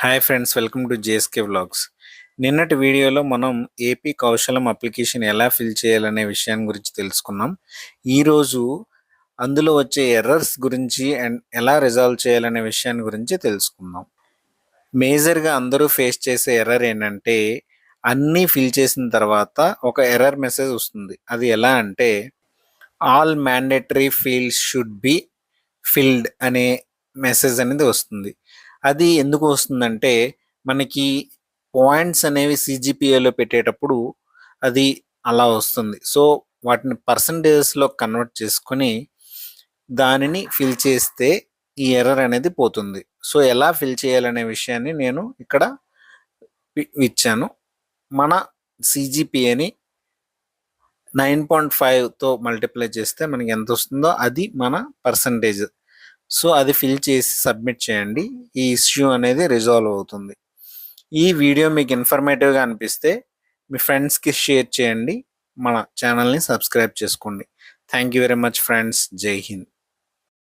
Hi friends welcome to JSK vlogs నిన్నటి వీడియోలో మనం ఏపీ కౌశలం అప్లికేషన్ ఎలా ఫిల్ చేయాలనే విషయాన్ని గురించి తెలుసుకున్నాం. ఈరోజు అందులో వచ్చే ఎర్రర్స్ గురించి అండ్ ఎలా రిజాల్వ్ చేయాలనే విషయాన్ని గురించి తెలుసుకుందాం. మేజర్గా అందరూ ఫేస్ చేసే ఎర్రర్ ఏంటంటే అన్నీ ఫిల్ చేసిన తర్వాత ఒక ఎర్రర్ మెసేజ్ వస్తుంది. అది ఎలా అంటే all mandatory fields should be filled అనే మెసేజ్ అనేది వస్తుంది. అది ఎందుకు వస్తుందంటే మనకి పాయింట్స్ అనేవి సిజిపిఏలో పెట్టేటప్పుడు అది అలా వస్తుంది. సో వాటిని పర్సంటేజెస్లో కన్వర్ట్ చేసుకొని దానిని ఫిల్ చేస్తే ఈ ఎర్రర్ అనేది పోతుంది. సో ఎలా ఫిల్ చేయాలనే విషయాన్ని నేను ఇక్కడ ఇచ్చాను మన సిజిపిఏని నైన్ పాయింట్ ఫైవ్తో మల్టిప్లై చేస్తే మనకి ఎంత వస్తుందో అది మన పర్సంటేజ్. సో అది ఫిల్ చేసి సబ్మిట్ చేయండి. ఈ ఇష్యూ అనేది రిజాల్వ్ అవుతుంది. ఈ వీడియో మీకు ఇన్ఫర్మేటివ్గా అనిపిస్తే మీ ఫ్రెండ్స్కి షేర్ చేయండి. మన ఛానల్ని సబ్స్క్రైబ్ చేసుకోండి. Thank you very much friends జై హింద్